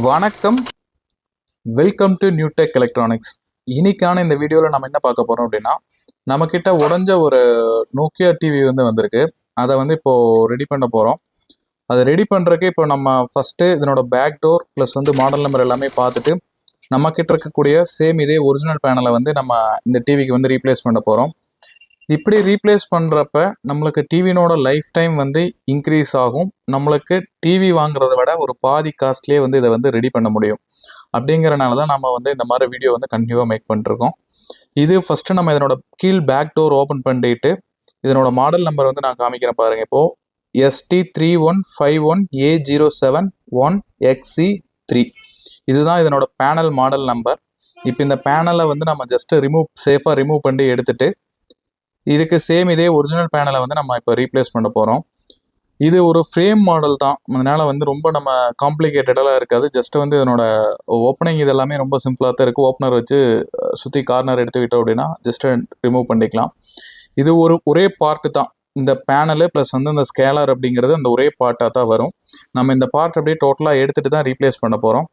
வணக்கம். Welcome to new tech electronics இன்னைக்கான இந்த வீடியோவில் நம்ம என்ன பார்க்க போகிறோம் அப்படின்னா நம்மக்கிட்ட உடஞ்ச ஒரு நோக்கியா டிவி வந்து வந்திருக்கு. அதை வந்து இப்போது ரெடி பண்ண போகிறோம் அதை ரெடி பண்ணுறதுக்கு இப்போ நம்ம ஃபஸ்ட்டு இதனோட பேக் டோர் ப்ளஸ் வந்து மாடல் நம்பர் எல்லாமே பார்த்துட்டு நம்மக்கிட்ட இருக்கக்கூடிய சேம் இதே ஒரிஜினல் பேனலை வந்து நம்ம இந்த டிவிக்கு வந்து ரீப்ளேஸ் பண்ண போகிறோம் இப்படி ரீப்ளேஸ் பண்ணுறப்ப நம்மளுக்கு டிவினோட லைஃப் டைம் வந்து இன்க்ரீஸ் ஆகும். நம்மளுக்கு டிவி வாங்குறத விட ஒரு பாதி காஸ்ட்லேயே வந்து இதை வந்து ரெடி பண்ண முடியும். அப்படிங்கிறனால தான் நம்ம வந்து இந்த மாதிரி வீடியோ வந்து கண்டினியூவாக மேக் பண்ணிருக்கோம். இது ஃபஸ்ட்டு நம்ம இதனோட கீழ் பேக் டோர் ஓப்பன் பண்ணிட்டு இதனோட மாடல் நம்பர் வந்து நான் காமிக்கிறேன் பாருங்கள் இப்போது ST three one five one A zero seven one XE three இதுதான் இதனோட பேனல் மாடல் நம்பர் இப்போ இந்த பேனலை வந்து நம்ம ஜஸ்ட்டு ரிமூவ் சேஃபாக ரிமூவ் பண்ணி எடுத்துட்டு இதுக்கு சேம் இதே ஒரிஜினல் பேனலை வந்து நம்ம இப்போ ரீப்ளேஸ் பண்ண போகிறோம் இது ஒரு ஃப்ரேம் மாடல் தான். அதனால் வந்து ரொம்ப நம்ம காம்ப்ளிகேட்டடெல்லாம் இருக்காது. ஜஸ்ட் வந்து இதனோட ஓப்பனிங் இது எல்லாமே ரொம்ப சிம்பிளாக தான் இருக்குது ஓப்பனர் வச்சு சுற்றி கார்னர் எடுத்துக்கிட்டோம் அப்படின்னா ஜஸ்ட் ரிமூவ் பண்ணிக்கலாம். இது ஒரு ஒரே பார்ட்டு தான். இந்த பேனலு ப்ளஸ் வந்து இந்த ஸ்கேலர் அப்படிங்கிறது அந்த ஒரே பார்ட்டாக தான் வரும். நம்ம இந்த பார்ட் அப்படியே டோட்டலாக எடுத்துகிட்டு தான் ரீப்ளேஸ் பண்ண போகிறோம்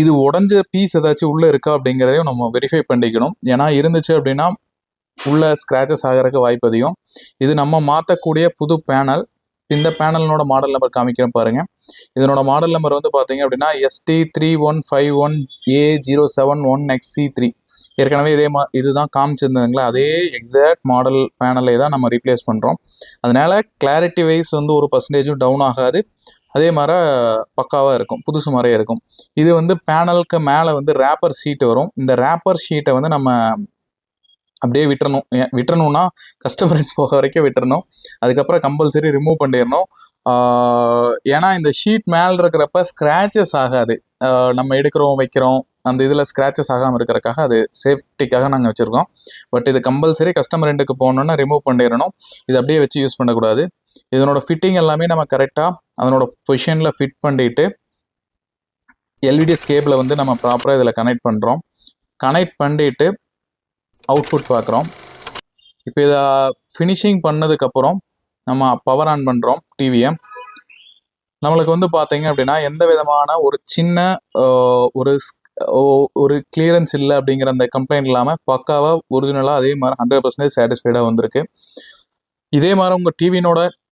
இது உடஞ்ச பீஸ் ஏதாச்சும் உள்ளே இருக்கா அப்படிங்கிறதையும் நம்ம வெரிஃபை பண்ணிக்கணும். ஏன்னா இருந்துச்சு அப்படின்னா உள்ள ஸ்க்ராச்சஸ் ஆகிறதுக்கு வாய்ப்பு அதிகம். இது நம்ம மாற்றக்கூடிய புது பேனல் இந்த பேனலோட மாடல் நம்பர் காமிக்கிறேன் பாருங்கள் இதனோட மாடல் நம்பர் வந்து பார்த்தீங்க அப்படின்னா ST three one five one A zero seven one XE three ஏற்கனவே இதே மா இதுதான் காமிச்சிருந்ததுங்களா? அதே எக்ஸாக்ட் மாடல் பேனலை தான் நம்ம ரீப்ளேஸ் பண்ணுறோம் அதனால் கிளாரிட்டி வைஸ் வந்து ஒரு பர்சன்டேஜும் டவுன் ஆகாது. அதே மாதிரி பக்காவாக இருக்கும். புதுசு மாதிரியே இருக்கும். இது வந்து பேனலுக்கு மேலே வந்து ரேப்பர் ஷீட் வரும். இந்த ரேப்பர் ஷீட்டை வந்து நம்ம அப்படியே விட்டுறணும். ஏன் விட்டுறணும்னா கஸ்டமர் போக வரைக்கும் விட்டுறணும். அதுக்கப்புறம் கம்பல்சரி ரிமூவ் பண்ணிடணும். ஏன்னா இந்த ஷீட் மேலே இருக்கிறப்ப ஸ்க்ராச்சஸ் ஆகாது. நம்ம எடுக்கிறோம் வைக்கிறோம் அந்த இதில் ஸ்க்ராச்சஸ் ஆகாமல் இருக்கிறக்காக அது சேஃப்டிக்காக நாங்கள் வச்சுருக்கோம். பட் இது கம்பல்சரி கஸ்டமர் ரெண்டுக்கு போகணுன்னா ரிமூவ் பண்ணிடணும். இது அப்படியே வச்சு யூஸ் பண்ணக்கூடாது. இதனோட ஃபிட்டிங் எல்லாமே நம்ம கரெக்டாக அதனோட பொசிஷனில் ஃபிட் பண்ணிட்டு எல்இடி கேபிளை வந்து நம்ம ப்ராப்பராக இதில் கனெக்ட் பண்ணுறோம் கனெக்ட் பண்ணிட்டு அவுட்புட் பார்க்குறோம். இப்போ இதை ஃபினிஷிங் பண்ணதுக்கப்புறம் நம்ம பவர் ஆன் பண்ணுறோம் டிவியை நம்மளுக்கு வந்து பார்த்தீங்க அப்படின்னா எந்த விதமான ஒரு சின்ன ஒரு ஒரு கிளியரன்ஸ் இல்லை அப்படிங்கிற அந்த கம்ப்ளைண்ட் இல்லாமல் பக்காவாக ஒரிஜினலாக அதே மாதிரி ஹண்ட்ரட் பர்சன்டேஜ் சாட்டிஸ்ஃபைடாக வந்திருக்கு. இதே மாதிரி உங்கள் டிவினோட